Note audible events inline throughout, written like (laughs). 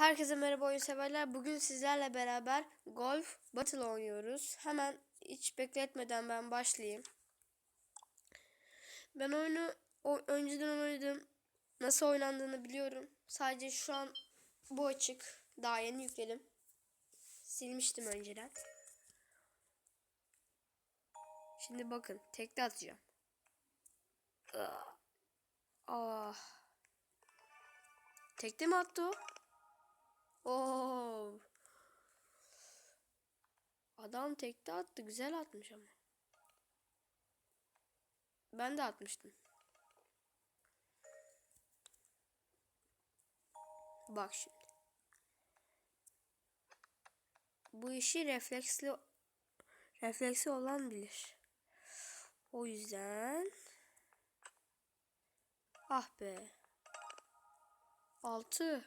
Herkese merhaba oyun severler. Bugün sizlerle beraber Golf Battle oynuyoruz. Hemen hiç bekletmeden ben başlayayım. Ben oyunu o, önceden oynadım. Nasıl oynandığını biliyorum. Sadece şu an bu açık. Daha yeni yükledim. Silmiştim önceden. Şimdi bakın tekte atacağım. Ah. Ah. Tekte mi attı o? Oo. Adam tekte attı. Güzel atmış ama. Ben de atmıştım. Bak şimdi. Bu işi refleksli refleksi olan bilir. O yüzden ah be. 6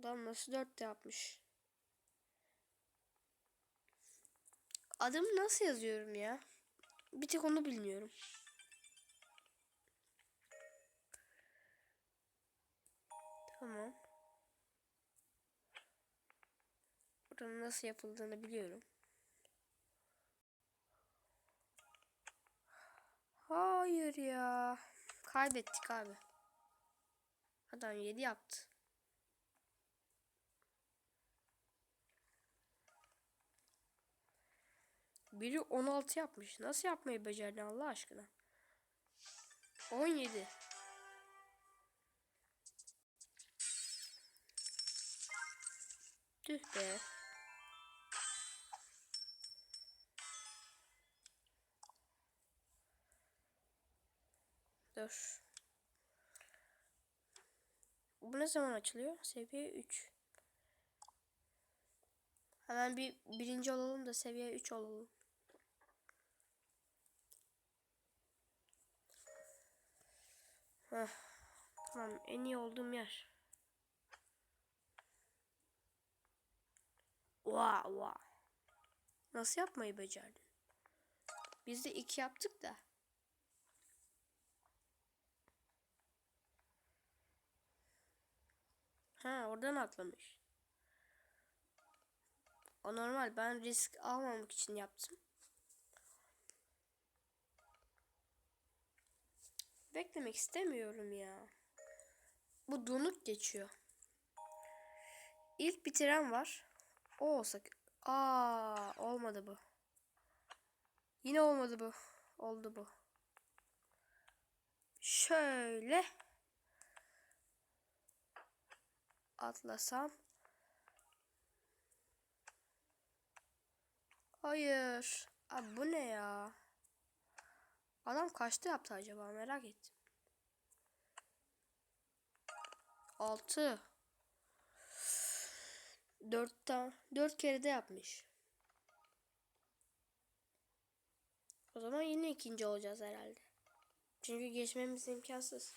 Adam nasıl dörtte yapmış? Adımı nasıl yazıyorum ya? Bir tek onu bilmiyorum. Tamam. Buranın nasıl yapıldığını biliyorum. Hayır ya. Kaybettik abi. Adam 7 yaptı. Biri 16 yapmış. Nasıl yapmayı becerdin Allah aşkına? 17. Tüh be. Dur. Bu ne zaman açılıyor? Seviye 3. Hemen bir birinci olalım da seviye 3 olalım. Heh. Tamam en iyi olduğum yer. Vaa. Wow. Nasıl yapmayı becerdin? Biz de iki yaptık da. Ha oradan atlamış. O normal ben risk almamak için yaptım. Beklemek istemiyorum ya. Bu donuk geçiyor. İlk bitiren var. O olsa. Aa olmadı bu. Yine olmadı bu. Oldu bu. Şöyle atlasam. Hayır. Abi bu ne ya? Adam kaçta yaptı acaba merak ettim. 6 4'te 4 kere de yapmış. O zaman yine ikinci olacağız herhalde. Çünkü geçmemiz imkansız.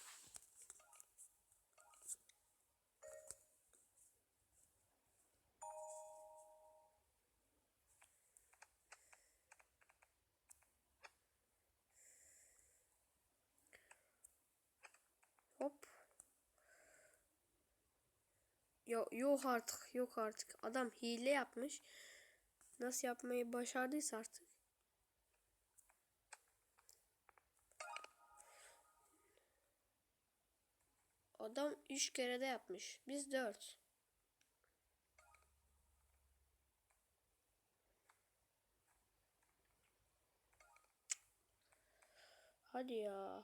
Hop. Yok, yok artık yok artık. Adam hile yapmış. Nasıl yapmayı başardıysa artık. Adam 3 kere de yapmış. Biz 4. Hadi ya.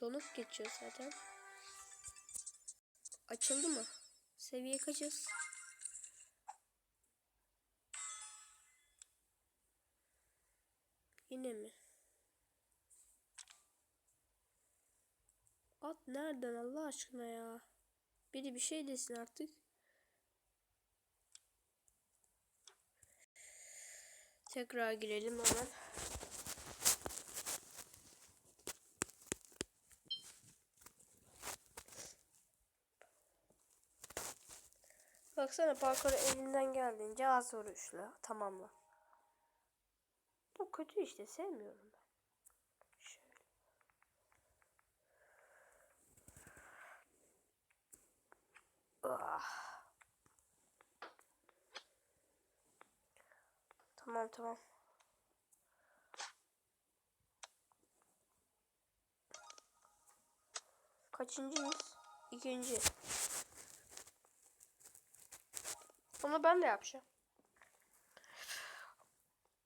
Donuk geçiyor zaten. Açıldı mı? Seviye kaçız? Yine mi? At nereden Allah aşkına ya? Biri bir şey desin artık. Tekrar girelim hemen. Baksana parkuru elinden geldiğince az vuruşla tamamla. Bu kötü işte sevmiyorum ben. Şöyle. Ah. Tamam tamam. Kaçıncıyız? İkinci. Onu ben de yapacağım.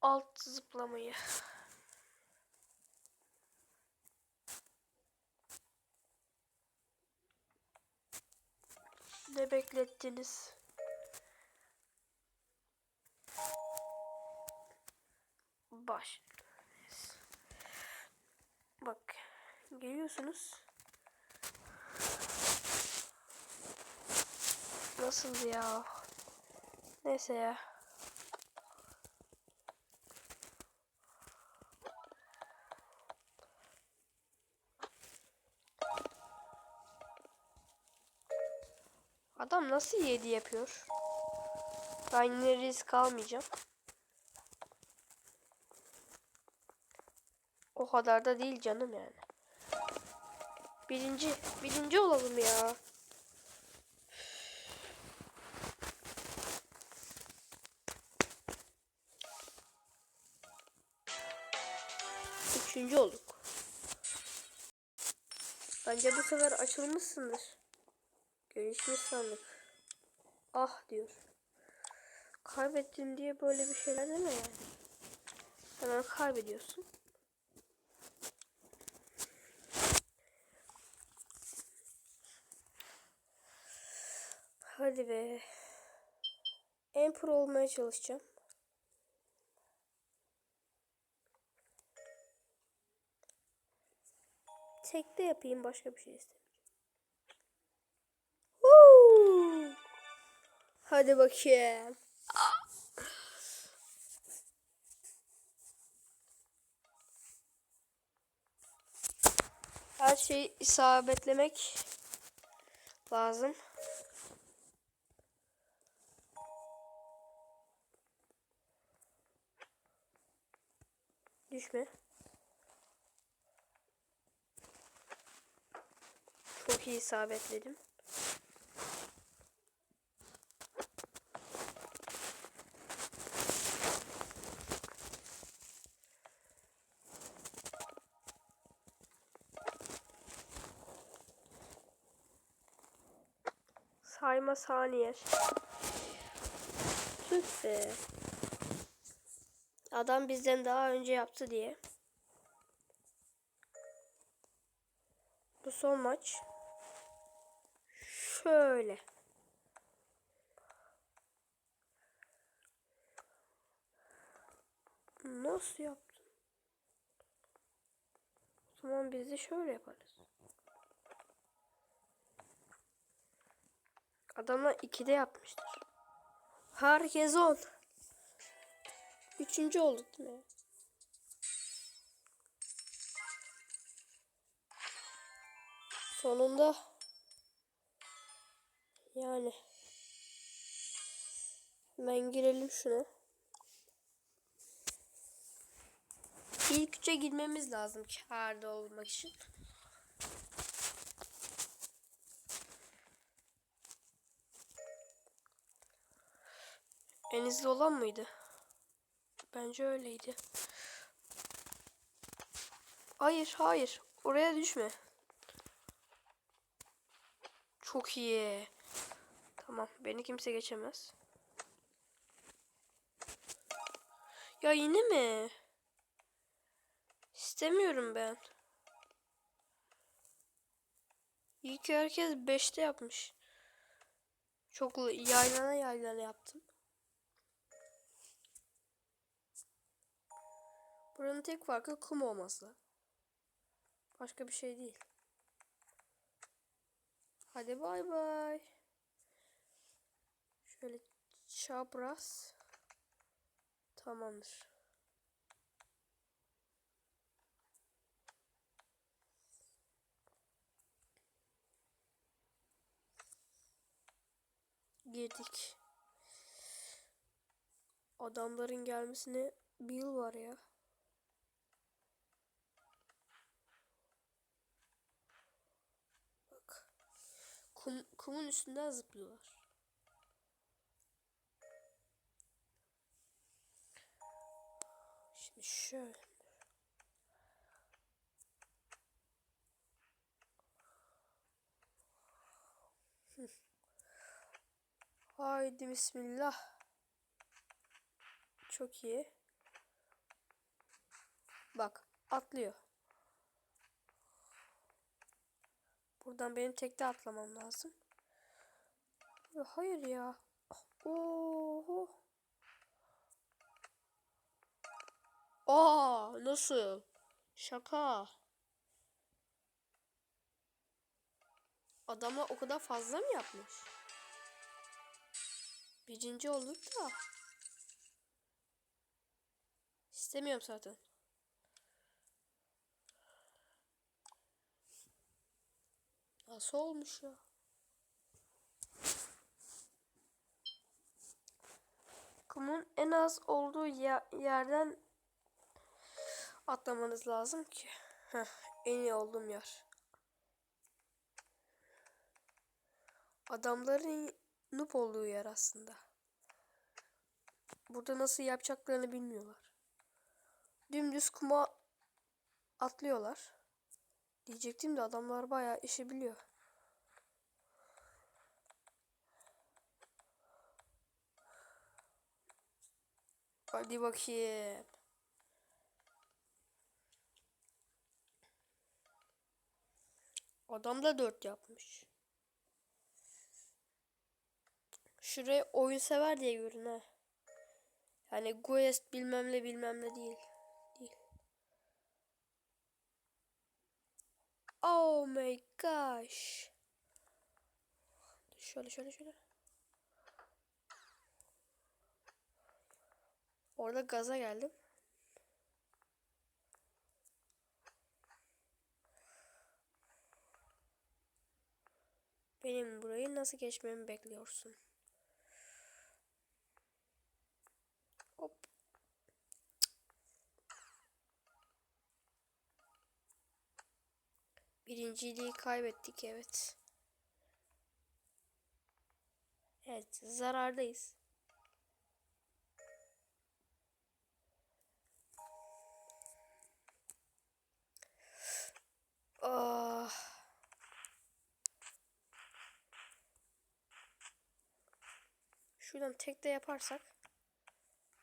Alt zıplamayı. Ne beklettiniz? Baş. Bak. Geliyorsunuz. Nasıl ya? Neyse ya. Adam nasıl yedi yapıyor? Ben yine risk almayacağım. O kadar da değil canım yani. Birinci, birinci olalım ya. Olduk. Bence bu sefer açılmışsındır. Gelişmiş sandık. Ah diyor. Kaybettim diye böyle bir şeyler deme yani. Hemen kaybediyorsun. Hadi be. En pro olmaya çalışacağım. Tekte yapayım başka bir şey istemiyorum. Hadi bakayım. Her şeyi isabetlemek lazım. Düşme. Çok iyi isabetledim. Sayma saniye. Tüh be. Adam bizden daha önce yaptı diye. Bu son maç. Şöyle. Nasıl yaptın? O zaman biz de şöyle yaparız. Adamlar 2'de yapmıştır. Herkes 10. Üçüncü olduk değil? Sonunda yani hemen girelim şuna. İlk üçe girmemiz lazım kârda olmak için. En hızlı olan mıydı? Bence öyleydi. Hayır, hayır. Oraya düşme. Çok iyi. Tamam, beni kimse geçemez. Ya yine mi? İstemiyorum ben. İyi ki herkes 5'te yapmış. Çok yaylana yaylana yaptım. Buranın tek farkı kum olması. Başka bir şey değil. Hadi bay bay. Şöyle çapraz. Tamamdır. Girdik. Adamların gelmesine bir yıl var ya. Bak. Kum, kumun üstünden zıplıyorlar. Şimdi şöyle. (laughs) Haydi bismillah. Çok iyi. Bak atlıyor. Buradan benim tekte atlamam lazım. Hayır ya. Oho. Aa nasıl? Şaka. Adamlar o kadar fazla mı yapmış? Birinci olduk da. İstemiyorum zaten. Nasıl olmuş ya? Kumun en az olduğu ye- yerden atlamanız lazım ki. Heh, en iyi olduğum yer. Adamların noob olduğu yer aslında. Burada nasıl yapacaklarını bilmiyorlar. Dümdüz kuma atlıyorlar. Diyecektim de adamlar bayağı işi biliyor. Hadi bakayım. Adam da dört yapmış. Şuraya oyun sever diye görün ha. Yani Guest bilmem ne bilmem ne değil. Değil. Oh my gosh. Şöyle şöyle şöyle. Orada gaza geldim. Benim burayı nasıl geçmemi bekliyorsun? Hop. Birinciliği kaybettik evet. Evet zarardayız. Ah. Şuradan tek de yaparsak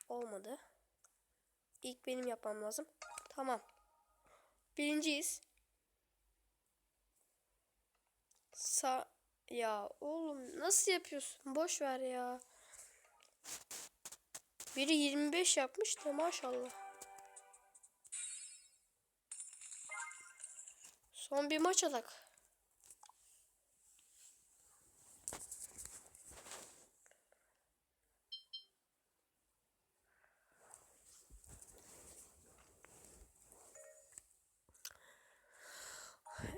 olmadı. İlk benim yapmam lazım. Tamam. Birinciyiz. Sa ya oğlum nasıl yapıyorsun? Boş ver ya. Biri 25 yapmış da maşallah. Son bir maç atak.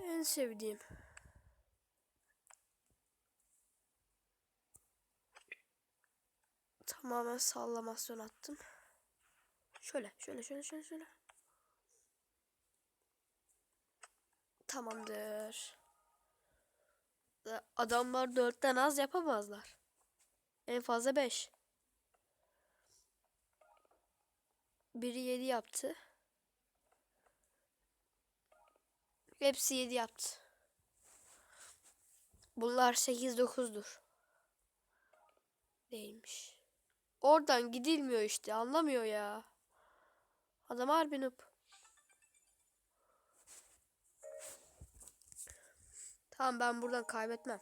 En sevdiğim. Tamamen sallamasyon attım. Şöyle, şöyle, şöyle, şöyle, şöyle. Tamamdır. Adamlar dörtten az yapamazlar. En fazla beş. Biri yedi yaptı. Hepsi yedi yaptı. Bunlar sekiz dokuzdur. Değilmiş. Oradan gidilmiyor işte anlamıyor ya. Adam harbi noob. Tamam ben buradan kaybetmem.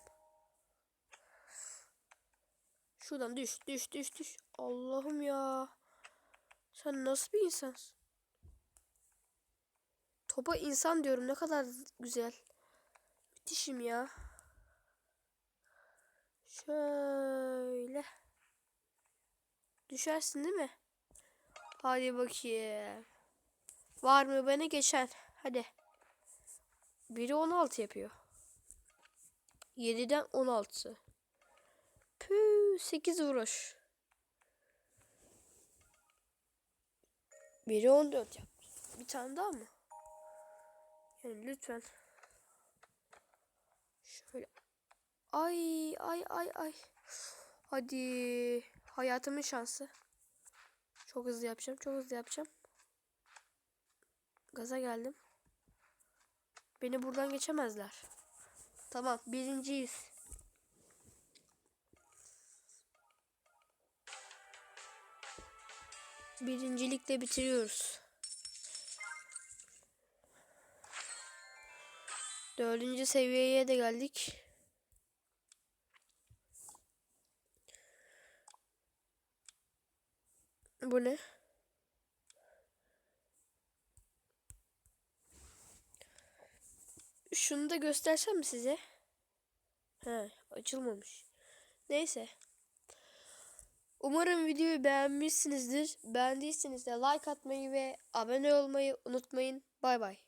Şuradan düş düş düş düş. Allah'ım ya. Sen nasıl bir insansın? Topa insan diyorum ne kadar güzel. Müthişim ya. Şöyle. Düşersin değil mi? Hadi bakayım. Var mı beni geçen? Hadi. Biri 16 yapıyor. 7'den 16. Pü 8 vuruş. Biri 14 yaptı. Bir tane daha mı? Yani lütfen. Şöyle. Ay ay ay ay. Hadi. Hayatımın şansı. Çok hızlı yapacağım. Çok hızlı yapacağım. Gaza geldim. Beni buradan geçemezler. Tamam birinciyiz. Birincilikle bitiriyoruz. Dördüncü seviyeye de geldik. Bu ne? Şunu da göstersem size? He, açılmamış. Neyse. Umarım videoyu beğenmişsinizdir. Beğendiyseniz de like atmayı ve abone olmayı unutmayın. Bay bay.